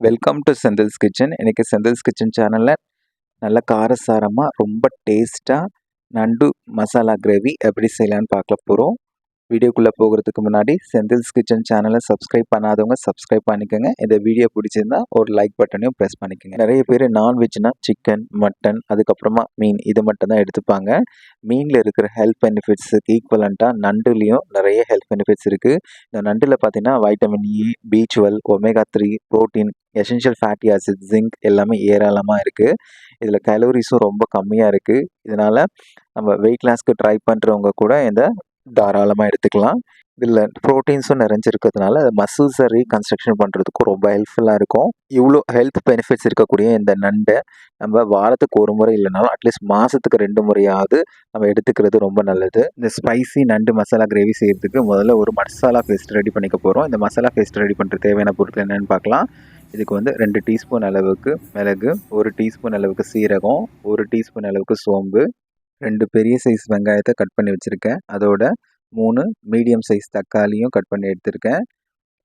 Welcome to Senthil's kitchen இன்றைக்கி Senthil's kitchen சேனலில் நல்ல காரசாரமாக ரொம்ப டேஸ்ட்டாக நண்டு மசாலா கிரேவி எப்படி செய்யலான்னு பார்க்க போகிறோம் வீடியோக்குள்ளே போகிறதுக்கு முன்னாடி செந்தில்ஸ் கிச்சன் சேனலை சப்ஸ்கிரைப் பண்ணாதவங்க சப்ஸ்கிரைப் பண்ணிக்கோங்க. இந்த வீடியோ பிடிச்சிருந்தா ஒரு லைக் பட்டனையும் ப்ரெஸ் பண்ணிக்கோங்க. நிறைய பேர் நான்வெஜ்னா சிக்கன் மட்டன் அதுக்கப்புறமா மீன் இது மட்டும் தான் எடுத்துப்பாங்க. மீனில் இருக்கிற ஹெல்த் பெனிஃபிட்ஸுக்கு ஈக்குவலண்ட்டாக நண்டுலேயும் நிறைய ஹெல்த் பெனிஃபிட்ஸ் இருக்குது இந்த நண்டில் பார்த்தீங்கன்னா vitamin E B twelve omega three protein essential fatty acid zinc எல்லாமே ஏராளமாக இருக்குது இதில் கலோரிஸும் ரொம்ப கம்மியாக இருக்குது இதனால் நம்ம வெயிட் லாஸ்க்கு ட்ரை பண்ணுறவங்க கூட இந்த தாராளமாக எடுத்துக்கலாம். இதில் ப்ரோட்டீன்ஸும் நிறைஞ்சிருக்கிறதுனால மசில்ஸை ரீகன்ஸ்ட்ரக்ஷன் பண்ணுறதுக்கும் ரொம்ப ஹெல்ப்ஃபுல்லாக இருக்கும். இவ்வளோ ஹெல்த் பெனிஃபிட்ஸ் இருக்கக்கூடிய இந்த நண்டை நம்ம வாரத்துக்கு ஒரு முறை இல்லைனாலும் அட்லீஸ்ட் மாதத்துக்கு ரெண்டு முறையாவது நம்ம எடுத்துக்கிறது ரொம்ப நல்லது. இந்த ஸ்பைசி நண்டு மசாலா கிரேவி செய்கிறதுக்கு முதல்ல ஒரு மசாலா பேஸ்ட் ரெடி பண்ணிக்க போகிறோம் இந்த மசாலா பேஸ்ட் ரெடி பண்ணுற தேவையான பொருட்கள் என்னென்னு பார்க்கலாம். இதுக்கு வந்து ரெண்டு டீஸ்பூன் அளவுக்கு மிளகு ஒரு டீஸ்பூன் அளவுக்கு சீரகம் ஒரு டீஸ்பூன் அளவுக்கு சோம்பு ரெண்டு பெரிய சைஸ் வெங்காயத்தை கட் பண்ணி வச்சுருக்கேன். அதோட மூணு மீடியம் சைஸ் தக்காளியும் கட் பண்ணி எடுத்திருக்கேன்.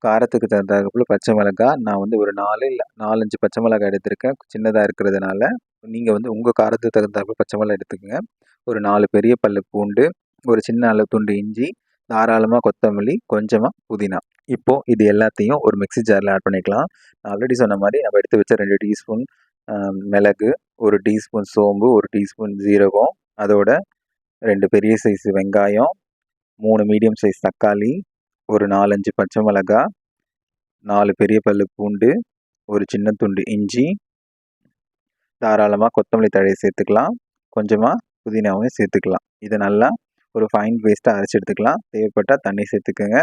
காரத்துக்கு தகுந்தாப்புல பச்சை மிளகாய் நான் வந்து ஒரு நாலு இல்லை நாலஞ்சு பச்சை மிளகாய் எடுத்திருக்கேன். சின்னதாக இருக்கிறதுனால நீங்கள் வந்து உங்கள் காரத்துக்கு தகுந்தாப்புல பச்சை மிளகாய் எடுத்துக்கோங்க. ஒரு நாலு பெரிய பல்லு பூண்டு ஒரு சின்ன அளவு துண்டு இஞ்சி தாராளமாக கொத்தமல்லி கொஞ்சமாக புதினா. இப்போது இது எல்லாத்தையும் ஒரு மிக்சி ஜாரில் ஆட் பண்ணிக்கலாம். நான் ஆல்ரெடி சொன்ன மாதிரி நம்ம எடுத்து வச்ச ரெண்டு டீஸ்பூன் மிளகு ஒரு டீஸ்பூன் சோம்பு ஒரு டீஸ்பூன் ஜீரகம் அதோட ரெண்டு பெரிய சைஸ் வெங்காயம் மூணு மீடியம் சைஸ் தக்காளி ஒரு நாலஞ்சு பச்சை மிளகா நாலு பெரிய பல்லு பூண்டு ஒரு சின்ன துண்டு இஞ்சி. தாராளமாக கொத்தமல்லி தழையை சேர்த்துக்கலாம். கொஞ்சமாக புதினாவையும் சேர்த்துக்கலாம். இதை நல்லா ஒரு ஃபைன் பேஸ்ட்டாக அரைச்சி எடுத்துக்கலாம். தேவைப்பட்டால் தண்ணி சேர்த்துக்கோங்க.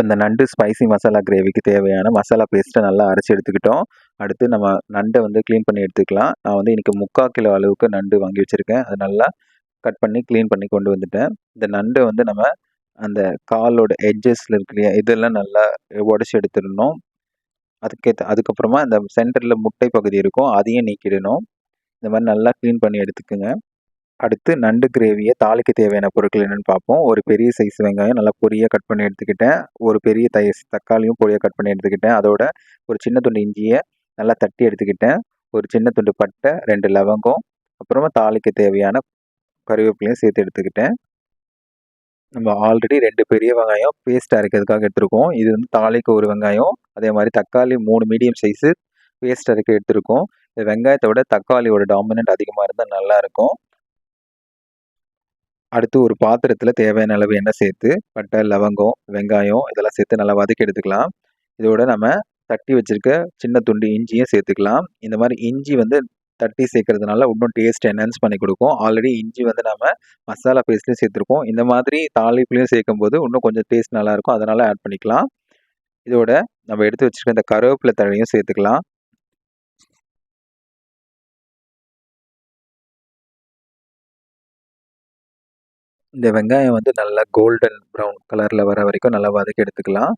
இப்போ இந்த நண்டு ஸ்பைசி மசாலா கிரேவிக்கு தேவையான மசாலா பேஸ்ட்டை நல்லா அரைச்சி எடுத்துக்கிட்டோம். அடுத்து நம்ம நண்டை வந்து க்ளீன் பண்ணி எடுத்துக்கலாம். நான் வந்து இன்றைக்கி முக்கால் கிலோ அளவுக்கு நண்டு வாங்கி வச்சுருக்கேன். அது நல்லா கட் பண்ணி க்ளீன் பண்ணி கொண்டு வந்துட்டேன். இந்த நண்டை வந்து நம்ம அந்த காலோட எட்ஜஸில் இருக்கு இல்லையா இதெல்லாம் நல்லா உடச்சி எடுத்துடணும். அதுக்கேற்ற அதுக்கப்புறமா இந்த சென்டரில் முட்டை பகுதி இருக்கும் அதையும் நீக்கிடணும். இந்த மாதிரி நல்லா க்ளீன் பண்ணி எடுத்துக்கோங்க. அடுத்து நண்டு கிரேவியை தாளிக்க தேவையான பொருட்கள் என்னென்னு பார்ப்போம். ஒரு பெரிய சைஸ் வெங்காயம் நல்லா பொரியாக கட் பண்ணி எடுத்துக்கிட்டேன். ஒரு பெரிய தை தக்காளியும் பொரியாக கட் பண்ணி எடுத்துக்கிட்டேன். அதோட ஒரு சின்ன துண்டு இஞ்சியை நல்லா தட்டி எடுத்துக்கிட்டேன். ஒரு சின்ன துண்டு பட்டை ரெண்டு லவங்கம் அப்புறமா தாளிக்க தேவையான கருவேப்பிலையும் சேர்த்து எடுத்துக்கிட்டேன். நம்ம ஆல்ரெடி ரெண்டு பெரிய வெங்காயம் பேஸ்ட் அரைக்கிறதுக்காக எடுத்துருக்கோம். இது வந்து தாளிக்க ஒரு வெங்காயம். அதே மாதிரி தக்காளி மூணு மீடியம் சைஸு பேஸ்ட் அரைக்க எடுத்துருக்கோம். இந்த வெங்காயத்தை விட தக்காளியோட டாமினன்ட் அதிகமாக இருந்தால் நல்லாயிருக்கும் அடுத்து ஒரு பாத்திரத்தில் தேவையான அளவு எண்ணெய் சேர்த்து பட்டை லவங்கம் வெங்காயம் இதெல்லாம் சேர்த்து நல்லா வதக்கி எடுத்துக்கலாம். இதோட நம்ம தட்டி வச்சுருக்க சின்ன துண்டு இஞ்சியும் சேர்த்துக்கலாம். இந்த மாதிரி இஞ்சி வந்து தட்டி சேர்க்கறதுனால இன்னும் டேஸ்ட் என்ஹான்ஸ் பண்ணி கொடுக்கும். ஆல்ரெடி இஞ்சி வந்து நம்ம மசாலா பேஸ்ட்லேயும் சேர்த்துருக்கோம். இந்த மாதிரி தாளிப்புலையும் சேர்க்கும் போது இன்னும் கொஞ்சம் டேஸ்ட் நல்லாயிருக்கும் அதனால் ஆட் பண்ணிக்கலாம். இதோட நம்ம எடுத்து வச்சுருக்க இந்த கருவேப்பிலை தழையும் சேர்த்துக்கலாம். இந்த வெங்காயம் வந்து நல்லா கோல்டன் ப்ரௌன் கலரில் வர வரைக்கும் நல்லா வதக்கி எடுத்துக்கலாம்.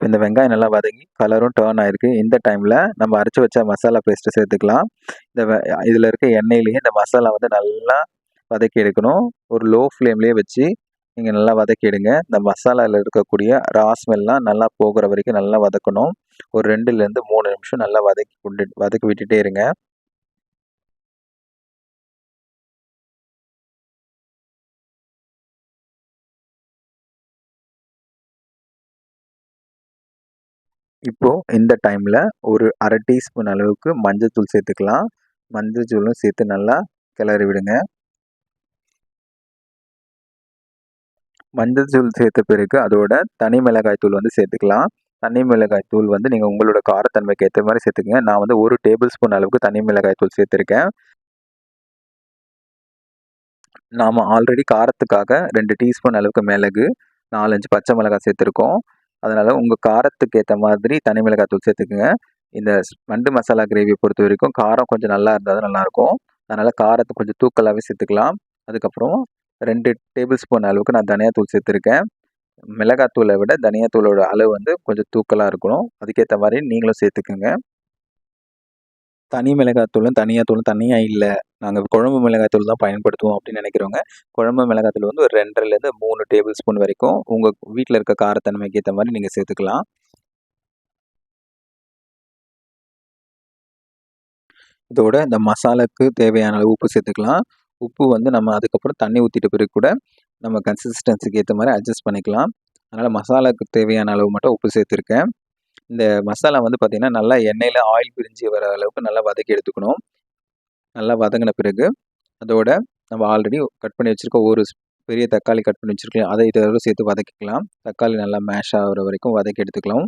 இந்த வெங்காயம் நல்லா வதங்கி கலரும் டேர்ன் ஆகிருக்கு இந்த டைமில் நம்ம அரைச்சி வச்ச மசாலா பேஸ்ட்டு சேர்த்துக்கலாம். இந்த இதில் இருக்க எண்ணெயிலேயே இந்த மசாலா வந்து நல்லா வதக்கி எடுக்கணும். ஒரு லோ ஃப்ளேம்லேயே வச்சு நீங்கள் நல்லா வதக்கிடுங்க இந்த மசாலாவில் இருக்கக்கூடிய ரா ஸ்மெல்லாம் நல்லா போகிற வரைக்கும் நல்லா வதக்கணும். ஒரு ரெண்டுலேருந்து மூணு நிமிஷம் நல்லா வதக்கி கொண்டு வதக்கி விட்டுட்டே இருங்க. இப்போது இந்த டைமில் ஒரு அரை டீஸ்பூன் அளவுக்கு மஞ்சத்தூள் சேர்த்துக்கலாம். மஞ்சத்தூளும் சேர்த்து நல்லா கிளறி விடுங்க. மஞ்சள் தூள் சேர்த்த பிறகு அதோட தனி மிளகாய் தூள் வந்து சேர்த்துக்கலாம். தனி மிளகாய் தூள் வந்து நீங்கள் உங்களோட காரத்தன்மைக்கு ஏற்ற மாதிரி சேர்த்துக்கங்க. நான் வந்து ஒரு டேபிள் ஸ்பூன் அளவுக்கு தனி மிளகாய் தூள் சேர்த்துருக்கேன். நாம் ஆல்ரெடி காரத்துக்காக ரெண்டு டீஸ்பூன் அளவுக்கு மிளகு நாலஞ்சு பச்சை மிளகாய் சேர்த்துருக்கோம். அதனால் உங்கள் காரத்துக்கு ஏற்ற மாதிரி தனி மிளகாய் தூள் சேர்த்துக்குங்க. இந்த நண்டு மசாலா கிரேவியை பொறுத்த வரைக்கும் காரம் கொஞ்சம் நல்லா இருந்தால் தான் நல்லாயிருக்கும் அதனால் காரத்தை கொஞ்சம் தூக்கலாகவே சேர்த்துக்கலாம். அதுக்கப்புறம் ரெண்டு டேபிள் ஸ்பூன் அளவுக்கு நான் தனியாத்தூள் சேர்த்துருக்கேன். மிளகாத்தூளை விட தனியாத்தூளோட அளவு வந்து கொஞ்சம் தூக்கலாக இருக்கணும். அதுக்கேற்ற மாதிரி நீங்களும் சேர்த்துக்குங்க. தனி மிளகாத்தூளும் தனியாத்தூளும் தனியாக இல்லை. நாங்கள் குழம்பு மிளகாத்தூள் தான் பயன்படுத்துவோம் அப்படின்னு நினைக்கிறவங்க குழம்பு மிளகாத்தூள் வந்து ஒரு ரெண்டரைலேருந்து மூணு டேபிள் ஸ்பூன் வரைக்கும் உங்கள் வீட்டில் இருக்க காரத்தன்மைக்கு ஏற்ற மாதிரி நீங்கள் சேர்த்துக்கலாம். இதோட இந்த மசாலாக்கு தேவையான அளவு உப்பு சேர்த்துக்கலாம். உப்பு வந்து நம்ம அதுக்கப்புறம் தண்ணி ஊற்றிட்ட பிறகு கூட நம்ம கன்சிஸ்டன்சிக்கு ஏற்ற மாதிரி அட்ஜஸ்ட் பண்ணிக்கலாம். அதனால் மசாலாவுக்கு தேவையான அளவு மட்டும் உப்பு சேர்த்துருக்கேன். இந்த மசாலா வந்து பார்த்திங்கன்னா நல்லா எண்ணெயில் ஆயில் பிரிஞ்சு வர அளவுக்கு நல்லா வதக்கி எடுத்துக்கணும். நல்லா வதங்கின பிறகு அதோட நம்ம ஆல்ரெடி கட் பண்ணி வச்சுருக்க ஒரு பெரிய தக்காளி கட் பண்ணி வச்சுருக்கலாம். அதை இதோட சேர்த்து வதக்கிக்கலாம். தக்காளி நல்லா மேஷ் ஆகிற வரைக்கும் வதக்கி எடுத்துக்கலாம்.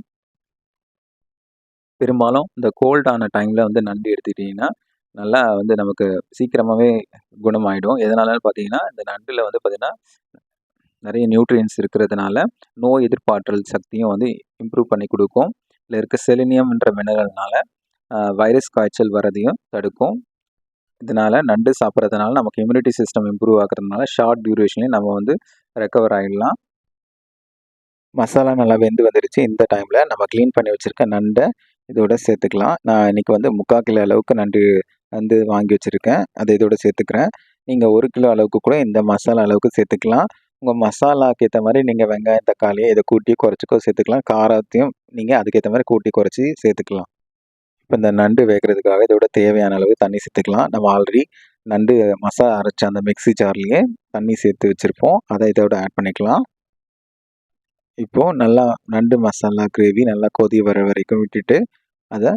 பெரும்பாலும் இந்த கோல்டான டைமில் வந்து நண்டு எடுத்துக்கிட்டிங்கன்னா நல்லா வந்து நமக்கு சீக்கிரமாகவே குணமாயிடும். எதனாலன்னு பார்த்தீங்கன்னா இந்த நண்டில் வந்து பார்த்திங்கன்னா நிறைய நியூட்ரியன்ஸ் இருக்கிறதுனால நோய் எதிர்ப்பாற்றல் சக்தியும் வந்து இம்ப்ரூவ் பண்ணி கொடுக்கும். இருக்க செலினியம்ன்ற மினரல்னால வைரஸ் காய்ச்சல் வரதையும் தடுக்கும். இதனால் நண்டு சாப்பிட்றதுனால நமக்கு இம்யூனிட்டி சிஸ்டம் இம்ப்ரூவ் ஆகிறதுனால ஷார்ட் டியூரேஷன்லேயும் நம்ம வந்து ரெக்கவர் ஆகிடலாம் மசாலா நல்லா வெந்து வந்துருச்சு. இந்த டைமில் நம்ம க்ளீன் பண்ணி வச்சுருக்க நண்டை இதோட சேர்த்துக்கலாம். நான் இன்றைக்கி வந்து முக்கால் கிலோ அளவுக்கு நண்டு வந்து வாங்கி வச்சுருக்கேன். அதை இதோட சேர்த்துக்கிறேன். நீங்கள் ஒரு கிலோ அளவுக்கு கூட இந்த மசாலா அளவுக்கு சேர்த்துக்கலாம். உங்கள் மசாலாக்கு ஏற்ற மாதிரி நீங்கள் வெங்காயம் தக்காளியை இதை கூட்டி குறைச்சிக்கோ சேர்த்துக்கலாம். காரத்தையும் நீங்கள் அதுக்கேற்ற மாதிரி கூட்டி குறைச்சி சேர்த்துக்கலாம். இப்போ இந்த நண்டு வேகிறதுக்காக இதோட தேவையான அளவு தண்ணி சேர்த்துக்கலாம். நம்ம ஆல்ரெடி நண்டு மசாலா அரைச்ச அந்த மிக்சி ஜார்லேயே தண்ணி சேர்த்து வச்சுருப்போம். அதை இதோட ஆட் பண்ணிக்கலாம். இப்போது நல்லா நண்டு மசாலா கிரேவி நல்லா கொதி வர வரைக்கும் விட்டுட்டு அதை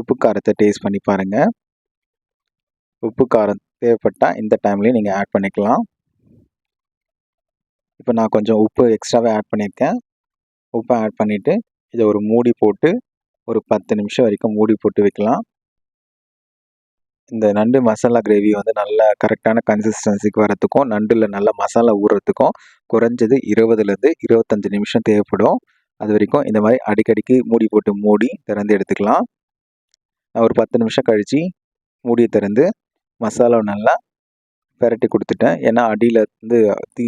உப்பு காரத்தை டேஸ்ட் பண்ணி பாருங்கள் உப்பு காரம் தேவைப்பட்டால் இந்த டைம்லேயும் நீங்கள் ஆட் பண்ணிக்கலாம். இப்போ நான் கொஞ்சம் உப்பு எக்ஸ்ட்ராவே ஆட் பண்ணியிருக்கேன். உப்பை ஆட் பண்ணிவிட்டு இதை ஒரு மூடி போட்டு ஒரு பத்து நிமிஷம் வரைக்கும் மூடி போட்டு வைக்கலாம். இந்த நண்டு மசாலா கிரேவி வந்து நல்ல கரெக்டான கன்சிஸ்டன்சிக்கு வரத்துக்கும் நண்டில் நல்ல மசாலா ஊறுறதுக்கும் குறைஞ்சது இருபதுலேருந்து இருபத்தஞ்சி நிமிஷம் தேவைப்படும். அது வரைக்கும் இந்த மாதிரி அடிக்கடிக்கு மூடி போட்டு மூடி திறந்து எடுத்துக்கலாம். ஒரு பத்து நிமிஷம் கழித்து மூடியை திறந்து மசாலாவை நல்லா பெரட்டி கொடுத்துட்டேன். ஏன்னா அடியில் வந்து தீ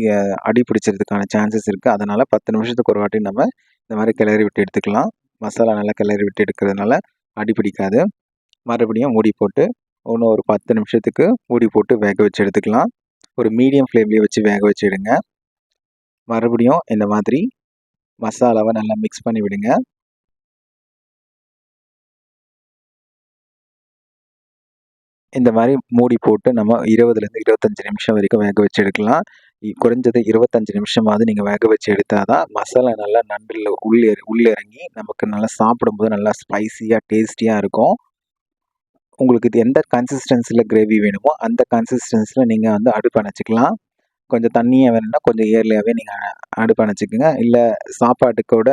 அடி பிடிச்சிறதுக்கான சான்சஸ் இருக்குது அதனால் பத்து நிமிஷத்துக்கு ஒரு வாட்டி நம்ம இந்த மாதிரி கிளறி விட்டு எடுத்துக்கலாம். மசாலா நல்லா கிளறி விட்டு எடுக்கிறதுனால அடி பிடிக்காது. மறுபடியும் மூடி போட்டு ஒன்று ஒரு பத்து நிமிஷத்துக்கு மூடி போட்டு வேக வச்சு எடுத்துக்கலாம். ஒரு மீடியம் ஃப்ளேம்லேயே வச்சு வேக வச்சு எடுங்க. மறுபடியும் இந்த மாதிரி மசாலாவை நல்லா மிக்ஸ் பண்ணி விடுங்க. இந்த மாதிரி மூடி போட்டு நம்ம இருபதுலேருந்து இருபத்தஞ்சி நிமிஷம் வரைக்கும் வேக வச்சு எடுக்கலாம். குறைஞ்சது இருபத்தஞ்சி நிமிஷமாவது நீங்கள் வேக வச்சு எடுத்தால் தான் மசாலா நல்லா நண்டில் உள்ளே உள்ளிறங்கி நமக்கு நல்லா சாப்பிடும்போது நல்லா ஸ்பைஸியாக டேஸ்டியாக இருக்கும். உங்களுக்கு இது எந்த கன்சிஸ்டன்சியில் கிரேவி வேணுமோ அந்த கன்சிஸ்டன்சியில் நீங்கள் வந்து அடுப்பு அணைச்சிக்கலாம். கொஞ்சம் தண்ணியாக வேணும்னா கொஞ்சம் இயர்லியாகவே நீங்கள் அடுப்பு அணைச்சிக்கோங்க. இல்லை சாப்பாட்டுக்கோட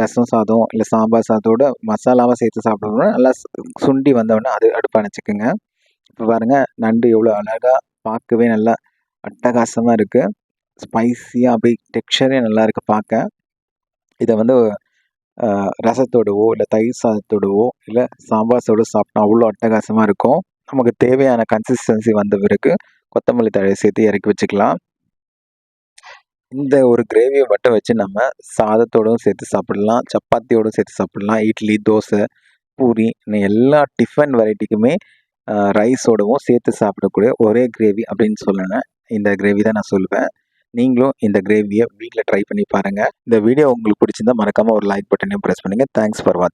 ரசம் சாதம் இல்லை சாம்பார் சாதத்தோட மசாலாவாக சேர்த்து சாப்பிடணும்னா நல்லா சுண்டி வந்தோடனே அது அடுப்பு அணைச்சிக்கோங்க. இப்போ பாருங்கள் நண்டு எவ்வளோ அழகாக பார்க்கவே நல்லா அட்டகாசமாக இருக்குது ஸ்பைஸியாக அப்படியே டெக்ஸ்சரே நல்லா இருக்குது பார்க்க. இதை வந்து ரசத்தோடவோ இல்லை தயிர் சாதத்தோடவோ இல்லை சாம்பார் சாப்பிட்டா அவ்வளோ அட்டகாசமாக இருக்கும். நமக்கு தேவையான கன்சிஸ்டன்சி வந்த பிறகு கொத்தமல்லி தழையை சேர்த்து இறக்கி வச்சுக்கலாம். இந்த ஒரு கிரேவியை மட்டும் வச்சு நம்ம சாதத்தோடும் சேர்த்து சாப்பிடலாம் சப்பாத்தியோடும் சேர்த்து சாப்பிடலாம். இட்லி தோசை பூரி இன்னும் எல்லா டிஃபன் வெரைட்டிக்குமே ரைஸோடவும் சேர்த்து சாப்பிடக்கூடிய ஒரே கிரேவி அப்படின்னு சொல்லணும் இந்த கிரேவி தான் நான் சொல்லுவேன். நீங்களும் இந்த கிரேவியை வீட்டில் ட்ரை பண்ணி பாருங்கள் இந்த வீடியோ உங்களுக்கு பிடிச்சிருந்தா மறக்காமல் ஒரு லைக் பட்டனையும் ப்ரெஸ் பண்ணுங்கள் தேங்க்ஸ் ஃபார் வாட்சிங்